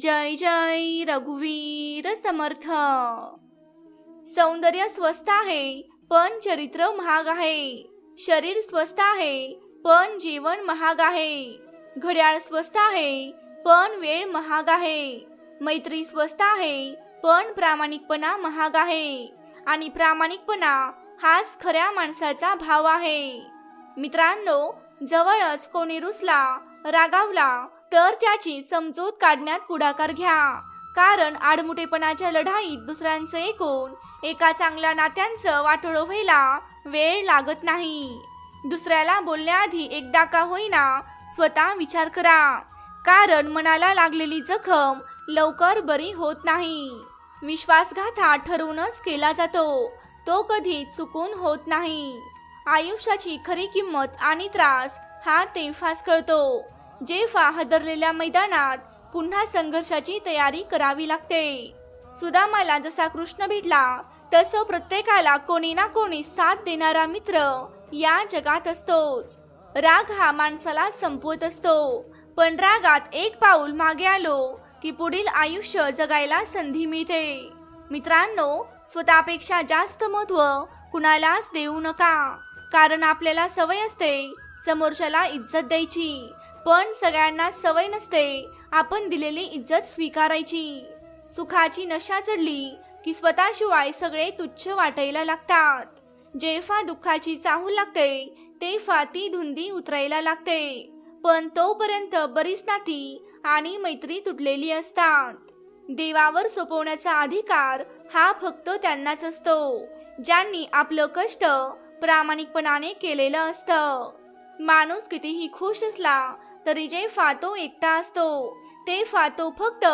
जय जय रघुवीर समर्थ. सौंदर्य स्वस्त आहे पण चरित्र महाग आहे. शरीर स्वस्त आहे पण जीवन महाग आहे. घड्याळ स्वस्त आहे पण वेळ महाग आहे. मैत्री स्वस्त आहे पण प्रामाणिकपणा महाग आहे. आणि प्रामाणिकपणा हाच खऱ्या माणसाचा भाव आहे. मित्रांनो जवळच कोणी रुसला रागावला तर त्याची समजूत काढण्यात पुढाकार घ्या. कारण आडमुठेपणाच्या लढाईत दुसऱ्यांचं ऐकून एका चांगल्या नात्यांचं वाटोळं व्हायला वेळ लागत नाही. दुसऱ्याला बोलण्याआधी एकदा का होईना स्वतः विचार करा. कारण मनाला लागलेली जखम लवकर बरी होत नाही. विश्वासघात ठरवूनच केला जातो. तो कधी चुकून होत नाही. आयुष्याची खरी किंमत आणि त्रास हा तेव्हाच कळतो. जेफा हदरलेल्या मैदानात पुन्हा संघर्षाची तयारी करावी लागते. सुदामाला जसा कृष्ण भेटला तसं प्रत्येकाला कोणी ना कोणी साथ देणारा मित्र या जगात असतोच. राग हा माणसाला संपवत असतो. पण रागात एक पाऊल मागे आलो की पुढील आयुष्य जगायला संधी मिळते. मित्रांनो स्वतःपेक्षा जास्त महत्त्व कुणालाच देऊ नका. कारण आपल्याला सवय असते समोरच्याला इज्जत द्यायची. पण सगळ्यांना सवय नसते. आपण दिलेली इज्जत स्वीकारायची. सुखाची नशा चढली की स्वतःशिवाय सगळे तुच्छ वाटायला लागतात. जेव्हा दुःखाची चाहूल लागते तेव्हा ती धुंदी उतरायला लागते. पण तोपर्यंत बरीच नाती आणि मैत्री तुटलेली असतात. देवावर सोपवण्याचा अधिकार हा फक्त त्यांनाच असतो ज्यांनी आपलं कष्ट प्रामाणिकपणाने केलेलं असतं. माणूस कितीही खुश असला तरी जे फातो एकटा असतो ते फातो फक्त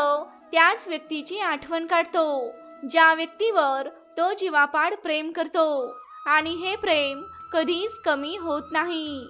त्याच व्यक्तीची आठवण काढतो ज्या व्यक्तीवर तो जीवापाड प्रेम करतो. आणि हे प्रेम कधीच कमी होत नाही.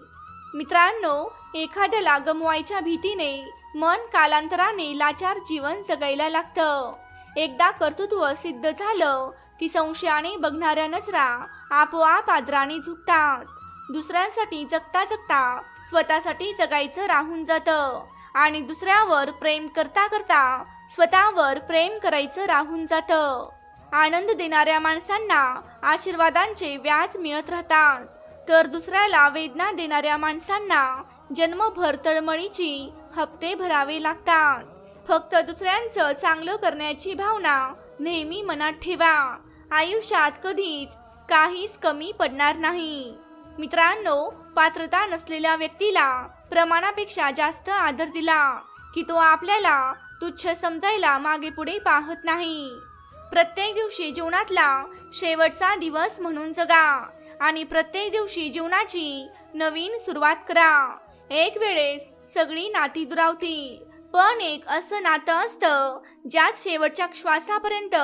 मित्रांनो एखाद्याला गमवायच्या भीतीने मन कालांतराने लाचार जीवन जगायला लागतं. एकदा कर्तृत्व सिद्ध झालं की संशयाने बघणाऱ्या नजरा आपोआप आदराने झुकतात. दुसऱ्यांसाठी जगता जगता स्वतःसाठी जगायचं राहून जातं. आणि दुसऱ्यावर प्रेम करता करता स्वतःवर प्रेम करायचं राहून जातं. आनंद देणाऱ्या माणसांना आशीर्वादांचे व्याज मिळत राहतात. तर दुसऱ्याला वेदना देणाऱ्या माणसांना जन्मभर तळमळीची हप्ते भरावे लागतात. फक्त दुसऱ्यांचं चांगलं करण्याची भावना नेहमी मनात ठेवा. आयुष्यात कधीच काहीच कमी पडणार नाही. मित्रांनो पात्रता नसलेल्या व्यक्तीला प्रमाणापेक्षा जास्त आदर दिला की तो आपल्याला तुच्छ समजायला मागे पुढे पाहत नाही. प्रत्येक दिवशी जीवनातला शेवटचा दिवस म्हणून जगा आणि प्रत्येक दिवशी जीवनाची नवीन सुरुवात करा. एक वेळेस सगळी नाती दुरावतील पण एक असं नातं असतं ज्यात शेवटच्या श्वासापर्यंत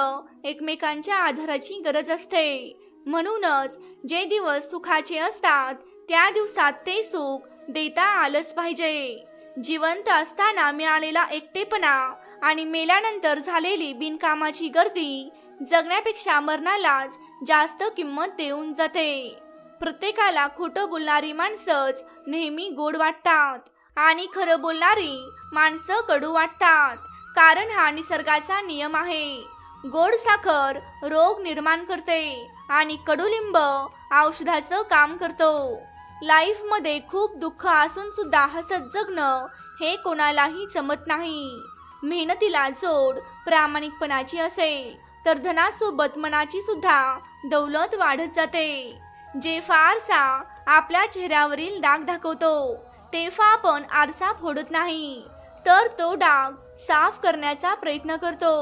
एकमेकांच्या आधाराची गरज असते. म्हणूनच जे दिवस सुखाचे असतात त्या दिवसात ते सुख देता आलंच पाहिजे. जिवंत असताना मिळालेला एकटेपणा आणि मेल्यानंतर झालेली बिनकामाची गर्दी जगण्यापेक्षा मरणालाच जास्त किंमत देऊन जाते. प्रत्येकाला खोटं बोलणारी माणसंच नेहमी गोड वाटतात आणि खरं बोलणारी माणसं कडू वाटतात. कारण हा निसर्गाचा नियम आहे. गोड साखर रोग निर्माण करते आणि कडुलिंब औषधाचं काम करतो. लाईफमध्ये खूप दुःख असून सुद्धा हसत जगणं हे कोणालाही जमत नाही. मेहनतीला जोड प्रामाणिकपणाची असेल तर धनासोबत मनाची सुद्धा दौलत वाढत जाते. जे फारसा आपल्या चेहऱ्यावरील डाग दाखवतो तेव्हा आपण आरसा फोडत नाही तर तो डाग साफ करण्याचा प्रयत्न करतो.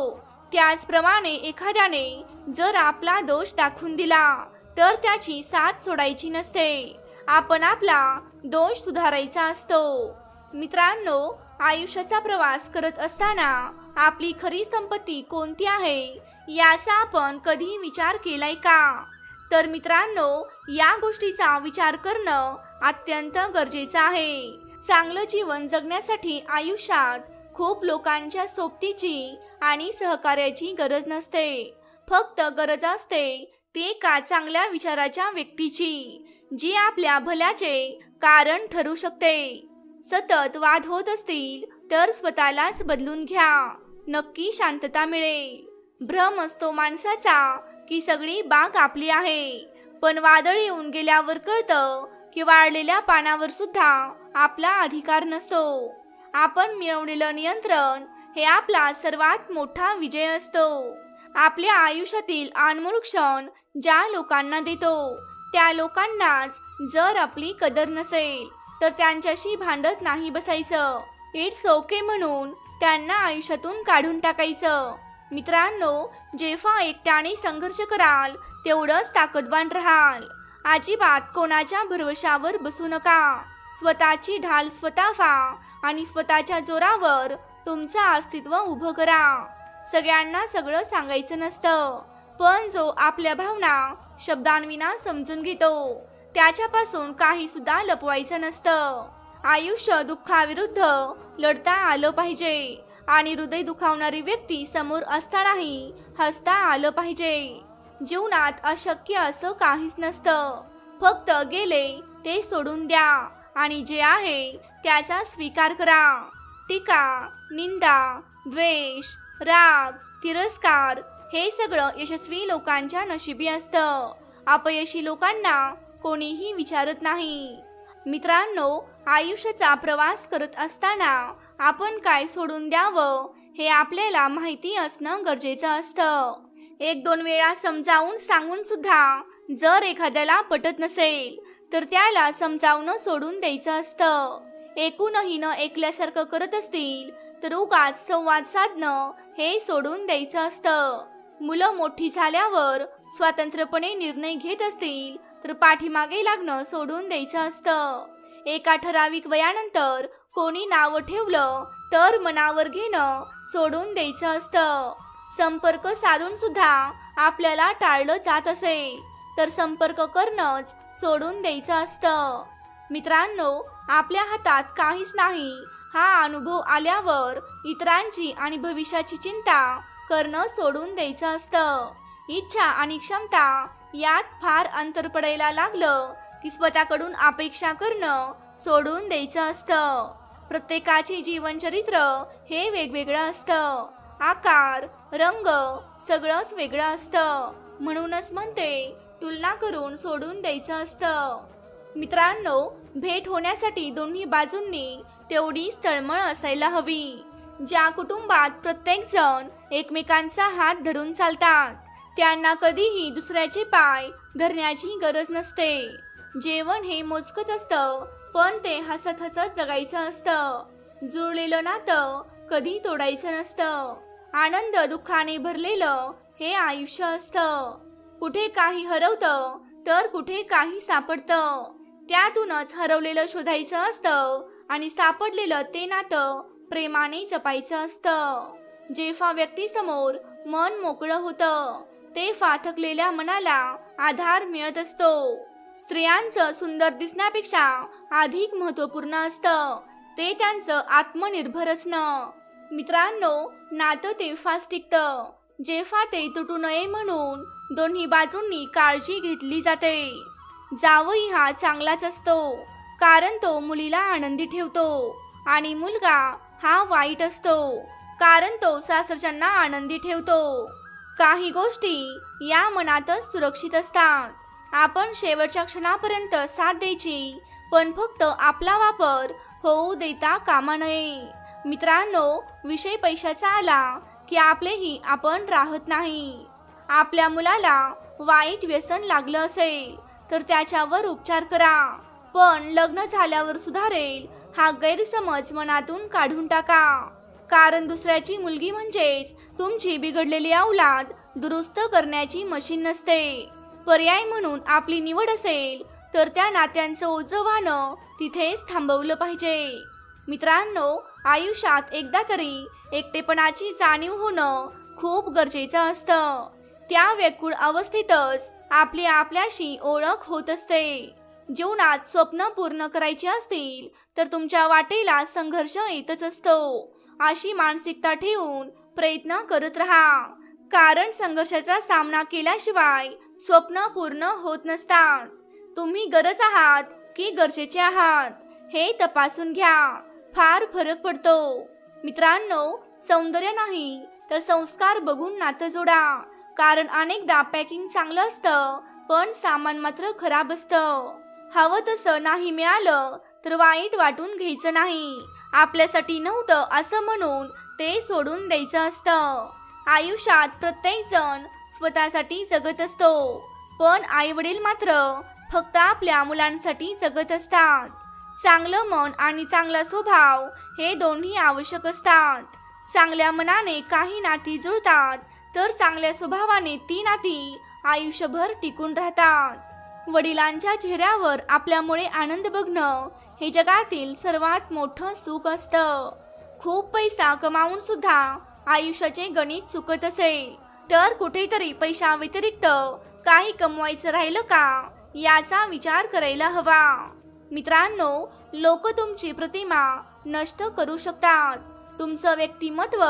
त्याचप्रमाणे एखाद्याने जर आपला दोष दाखवून दिला तर त्याची साथ सोडायची नसते. आपण आपला दोष सुधारायचा असतो. मित्रांनो आयुष्याचा प्रवास करत असताना आपली खरी संपत्ती कोणती आहे याचा आपण कधी विचार केलाय का? तर मित्रांनो या गोष्टीचा विचार करणं अत्यंत गरजेचं आहे. चांगलं जीवन जगण्यासाठी आयुष्यात खूप लोकांच्या सोबतीची आणि सहकार्याची गरज नसते. फक्त गरज असते ती एका चांगल्या विचाराच्या व्यक्तीची जी आपल्या भल्याचे कारण ठरू शकते. सतत वाद होत असतील तर स्वतःलाच बदलून घ्या. नक्की शांतता मिळेल. भ्रम असतो माणसाचा की सगळी बाग आपली आहे. पण वादळ येऊन गेल्यावर कळतं की वाळलेल्या पानावर सुद्धा आपला अधिकार नसतो. आपण मिळवलेलं नियंत्रण हे आपला सर्वात मोठा विजय असतो. आपल्या आयुष्यातील अनमोल क्षण ज्या लोकांना देतो त्या लोकांनाच जर आपली कदर नसेल तर त्यांच्याशी भांडत नाही बसायचं. इट्स ओके म्हणून त्यांना आयुष्यातून काढून टाकायचं. मित्रांनो जेव्हा एकट्याने संघर्ष कराल तेवढंच ताकदवान राहाल. अजिबात कोणाच्या भरवशावर बसू नका. स्वतःची ढाल स्वतः फा आणि स्वतःच्या जोरावर तुमचं अस्तित्व उभं करा. सगळ्यांना सगळं सांगायचं नसतं पण जो आपल्या भावना शब्दांविना समजून घेतो त्याच्यापासून काही सुद्धा लपवायचं नसतं. आयुष्य दुःखाविरुद्ध लढता आलं पाहिजे आणि हृदय दुखावणारी व्यक्ती समोर असतानाही हसता आलं पाहिजे. जीवनात अशक्य असं काहीच नसतं. फक्त गेले ते सोडून द्या. आणि जे आहे त्याचा स्वीकार करा. टीका निंदा द्वेष राग तिरस्कार हे सगळं यशस्वी लोकांच्या नशिबी असतं. अपयशी लोकांना कोणीही विचारत नाही. मित्रांनो आयुष्याचा प्रवास करत असताना आपण काय सोडून द्यावं हे आपल्याला माहिती असणं गरजेचं असतं. एक दोन वेळा समजावून सांगून सुद्धा जर एखाद्याला पटत नसेल तर त्याला समजावणं सोडून द्यायचं असतं. एकूणही न ऐकल्यासारखं करत असतील तर उगाच संवाद साधणं हे सोडून द्यायचं असतं. मुलं मोठी झाल्यावर स्वतंत्रपणे निर्णय घेत असतील तर पाठीमागे लागणं सोडून द्यायचं असतं. एका ठराविक वयानंतर कोणी नाव ठेवलं तर मनावर घेणं सोडून द्यायचं असतं. संपर्क साधून सुद्धा आपल्याला टाळलं जात असेल तर संपर्क करणंच सोडून द्यायचं असतं. मित्रांनो आपल्या हातात काहीच नाही. हा अनुभव आल्यावर इतरांची आणि भविष्याची चिंता करणं सोडून द्यायचं असतं. इच्छा आणि क्षमता यात फार अंतर पडायला लागलं की स्वतःकडून अपेक्षा करणं सोडून द्यायचं असतं. प्रत्येकाचे जीवनचरित्र हे वेगवेगळं असतं. आकार रंग सगळंच वेगळं असतं. म्हणूनच म्हणते तुलना करून सोडून द्यायचं असतं. मित्रांनो भेट होण्यासाठी दोन्ही बाजूंनी तेवढीच तळमळ असायला हवी ज्या कुटुंबात प्रत्येक जण एकमेकांचा हात धरून चालतात. त्यांना कधीही दुसऱ्याचे पाय धरण्याची गरज नसते. जेवण हे मोजकच असतं पण ते हसत हसत जगायचं असतं. जुळलेलं नातं कधी तोडायचं नसतं. आनंद दुःखाने भरलेलं हे आयुष्य असतं. कुठे काही हरवतं तर कुठे काही सापडतं. त्यातूनच हरवलेलं शोधायचं असतं आणि सापडलेलं ते नातं प्रेमाने जपायचं असतं. जेव्हा व्यक्तीसमोर मन मोकळं होतं ते फाथकलेल्या मनाला आधार मिळत असतो. स्त्रियांचं सुंदर दिसण्यापेक्षा अधिक महत्त्वपूर्ण असतं ते त्यांचं आत्मनिर्भर असणं. मित्रांनो नातं तेव्हाच टिकतं. जेव्हा ते तुटू नये म्हणून दोन्ही बाजूंनी काळजी घेतली जाते. जावई हा चांगलाच असतो कारण तो मुलीला आनंदी ठेवतो आणि मुलगा हा वाईट असतो कारण तो सासरच्यांना आनंदी ठेवतो. काही गोष्टी या मनातच सुरक्षित असतात. आपण शेवटच्या क्षणापर्यंत साथ द्यायची पण फक्त आपला वापर होऊ देता कामा नये. मित्रांनो विषय पैशाचा आला की आपलेही आपण राहत नाही. आपल्या मुलाला वाईट व्यसन लागलं असेल तर त्याच्यावर उपचार करा. पण लग्न झाल्यावर सुधारेल हा गैरसमज मनातून काढून टाका. कारण दुसऱ्याची मुलगी म्हणजेच तुमची बिघडलेली औलाद दुरुस्त करण्याची मशीन नसते. पर्याय म्हणून आपली निवड असेल तर त्या नात्यांचं ओझं वाहणं तिथेच थांबवलं पाहिजे. मित्रांनो आयुष्यात एकदा तरी एकटेपणाची जाणीव होणं खूप गरजेचं असतं. त्या व्यकुळ अवस्थेतच आपली आपल्याशी ओळख होत असते. जीवनात स्वप्न पूर्ण करायची असतील तर तुमच्या वाटेला संघर्ष येतच असतो. अशी मानसिकता ठेवून प्रयत्न करत राहा. कारण संघर्षाचा सामना केल्याशिवाय स्वप्न पूर्ण होत नसतात. तुम्ही गरज आहात की गरजेचे आहात हे तपासून घ्या. फार फरक पडतो. मित्रांनो सौंदर्य नाही तर संस्कार बघून नातं जोडा. कारण अनेकदा पॅकिंग चांगलं असतं पण सामान मात्र खराब असतं. हवं तसं नाही मिळालं तर वाईट वाटून घ्यायचं नाही. आपल्यासाठी नव्हतं असं म्हणून ते सोडून द्यायचं असतं. आयुष्यात प्रत्येकजण स्वतःसाठी जगत असतो पण आई वडील मात्र फक्त आपल्या मुलांसाठी जगत असतात. चांगलं मन आणि चांगला स्वभाव हे दोन्ही आवश्यक असतात. चांगल्या मनाने काही नाती जुळतात तर चांगल्या स्वभावाने ती नाती आयुष्यभर टिकून राहतात. वडिलांच्या चेहऱ्यावर आपल्यामुळे आनंद बघणं हे जगातील सर्वात मोठं सुख असतं. खूप पैसा कमावून सुद्धा आयुष्याचे गणित चुकत असेल तर कुठेतरी पैशा व्यतिरिक्त काही कमवायचं राहिलं का? याचा विचार करायला हवा. मित्रांनो लोक तुमची प्रतिमा नष्ट करू शकतात. तुमचं व्यक्तिमत्व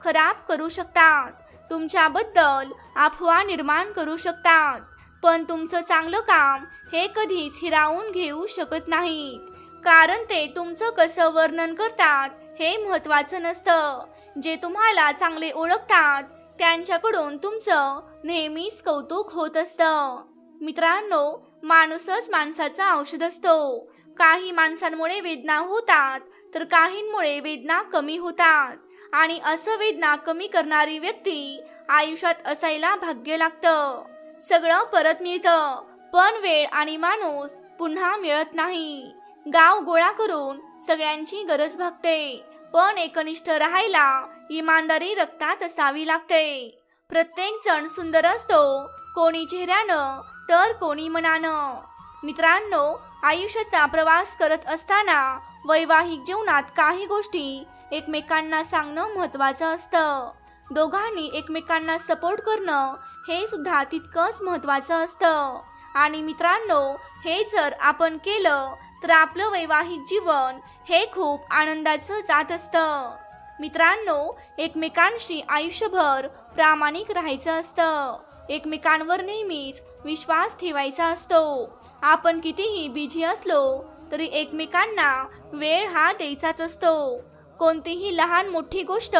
खराब करू शकतात. तुमच्याबद्दल अफवा निर्माण करू शकतात पण तुमचं चांगलं काम हे कधीच हिरावून घेऊ शकत नाहीत. कारण ते तुमचं कसं वर्णन करतात हे महत्वाचं नसतं. जे तुम्हाला चांगले ओळखतात त्यांच्याकडून तुमचं नेहमीच कौतुक होत असतं. मित्रांनो माणूसच माणसाचा औषध असतो. काही माणसांमुळे वेदना होतात तर काहींमुळे वेदना कमी होतात. आणि असं वेदना कमी करणारी व्यक्ती आयुष्यात असायला भाग्य लागतं. सगळं परत मिळतं. पण वेळ आणि माणूस पुन्हा मिळत नाही. गाव गोळा करून सगळ्यांची गरज भागते. पण एकनिष्ठ राहायला इमानदारी रक्तात असावी लागते. प्रत्येक जण सुंदर असतो कोणी चेहऱ्यानं तर कोणी मनानं. मित्रांनो आयुष्याचा प्रवास करत असताना वैवाहिक जीवनात काही गोष्टी एकमेकांना सांगणं महत्वाचं असतं. दोघांनी एकमेकांना सपोर्ट करणं हे सुद्धा तितकंच महत्वाचं असतं. आणि मित्रांनो हे जर आपण केलं तर आपलं वैवाहिक जीवन हे खूप आनंदाचं जात असतं. मित्रांनो एकमेकांशी आयुष्यभर प्रामाणिक राहायचं असतं. एकमेकांवर नेहमीच विश्वास ठेवायचा असतो. आपण कितीही बिझी असलो तरी एकमेकांना वेळ हा द्यायचाच असतो. कोणतीही लहान मोठी गोष्ट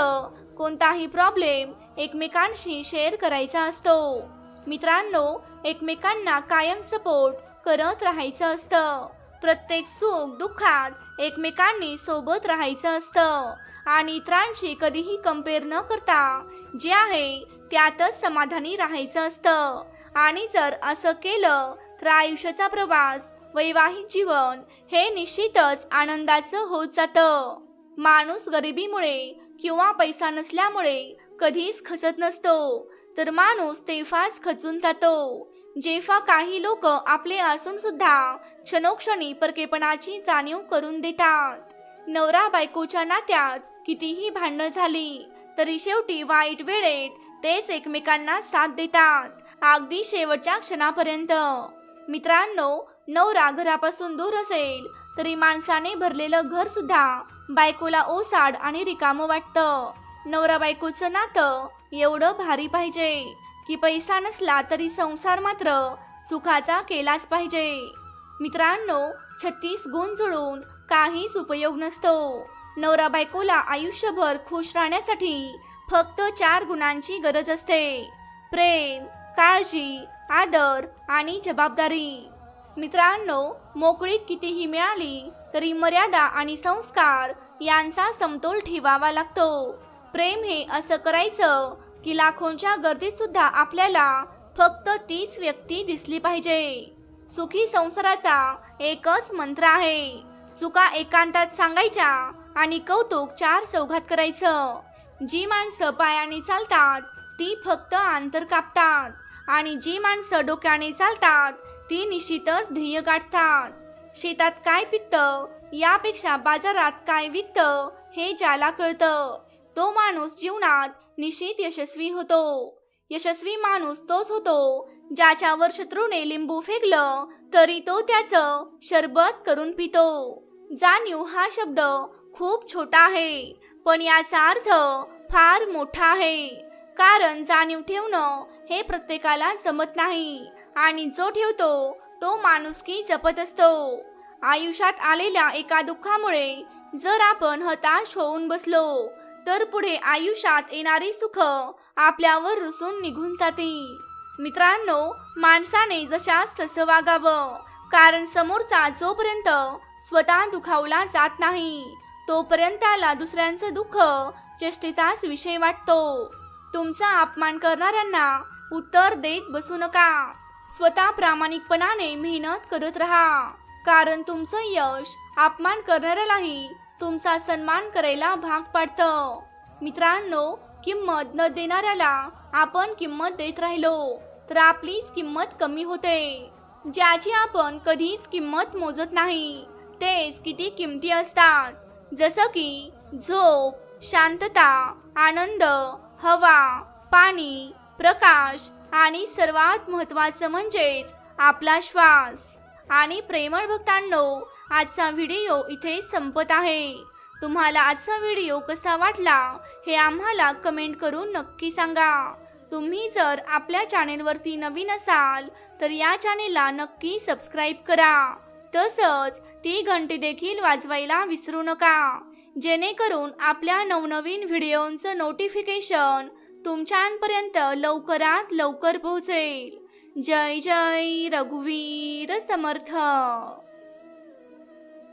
कोणताही प्रॉब्लेम एकमेकांशी शेअर करायचा असतो. मित्रांनो एकमेकांना कायम सपोर्ट करत राहायचं असतं. प्रत्येक सुख दुःखात एकमेकांनी सोबत राहायचं असतं. आणि इतरांशी कधीही कंपेअर न करता जे आहे त्यातच समाधानी राहायचं असतं. आणि जर असं केलं तर आयुष्याचा प्रवास वैवाहिक जीवन हे निश्चितच आनंदाचं होत जातं. माणूस गरिबीमुळे किंवा पैसा नसल्यामुळे कधीच खचत नसतो. तर माणूस तेफाच खचून जातो. जेव्हा काही लोक आपले असून सुद्धा क्षणोक्षणी परकेपणाची जाणीव करून देतात. नवरा बायकोच्या नात्यात कितीही भांडणं झाली तरी शेवटी वाईट वेळेत तेच एकमेकांना साथ देतात अगदी शेवटच्या क्षणापर्यंत. मित्रांनो नवरा घरापासून दूर असेल तरी माणसाने भरलेलं घर सुद्धा बायकोला ओसाड आणि रिकामं वाटतं. नवरा बायकोचं नातं एवढं भारी पाहिजे की पैसा नसला तरी संसार मात्र सुखाचा केलाच पाहिजे. मित्रांनो छत्तीस गुण जुळून काहीच उपयोग नसतो. नवरा बायकोला आयुष्यभर खुश राहण्यासाठी फक्त चार गुणांची गरज असते. प्रेम काळजी आदर आणि जबाबदारी. मित्रांनो मोकळीक कितीही मिळाली तरी मर्यादा आणि संस्कार यांचा समतोल ठेवावा लागतो. प्रेम हे असं करायचं की लाखोंच्या गर्दीत सुद्धा आपल्याला फक्त तीच व्यक्ती दिसली पाहिजे. सुखी संसाराचा एकच मंत्र आहे. चुका एकांतात सांगायच्या आणि कौतुक चार चौघात करायचं. जी माणसं पायाने चालतात ती फक्त अंतर कापतात. आणि जी माणसं डोक्याने चालतात ती निश्चितच ध्येय गाठतात. शेतात काय पिकतं? यापेक्षा बाजारात काय विकतं? हे ज्याला कळतं. तो माणूस जीवनात निश्चित यशस्वी होतो. यशस्वी माणूस तोच होतो ज्याच्यावर शत्रूने लिंबू फेकलं तरी तो त्याचं शरबत करून पितो. जाणीव हा शब्द खूप छोटा आहे पण याचा अर्थ फार मोठा आहे. कारण जाणीव ठेवणं हे प्रत्येकाला जमत नाही. आणि जो ठेवतो तो माणुसकी जपत असतो. आयुष्यात आलेल्या एका दुःखामुळे जर आपण हताश होऊन बसलो तर पुढे आयुष्यात येणारी सुख आपल्यावर रुसून निघून जातील मित्रांनो माणसाने जशास तसं वागावं कारण समोरचा जोपर्यंत स्वतः दुखावला जात नाही तोपर्यंत त्याला दुसऱ्यांचं दुःख चेष्टेचाच विषय वाटतो. तुमचा अपमान करणाऱ्यांना उत्तर देत बसू नका. स्वतः प्रामाणिकपणाने मेहनत करत राहा. कारण तुमचं यश अपमान करणाऱ्यालाही तुमचा सन्मान करायला भाग पाडतं. मित्रांनो किंमत न देणाऱ्याला आपण किंमत देत राहिलो तर आपलीच किंमत कमी होते. ज्याची आपण कधीच किंमत मोजत नाही तेच किती किमती असतात. जसं की झोप शांतता आनंद हवा पाणी प्रकाश आणि सर्वात महत्त्वाचं म्हणजेच आपला श्वास. आणि प्रेमळ भक्तांनो आजचा व्हिडिओ इथे संपत आहे. तुम्हाला आजचा व्हिडिओ कसा वाटला हे आम्हाला कमेंट करून नक्की सांगा. तुम्ही जर आपल्या चॅनेलवरती नवीन असाल तर या चॅनेलला नक्की सबस्क्राईब करा. तसंच ती घंटी देखील वाजवायला विसरू नका. जेणेकरून आपल्या नवनवीन व्हिडिओंचं नोटिफिकेशन तुमच्यापर्यंत लवकरात लवकर पोहोचेल. जय जय रघुवीर समर्थ.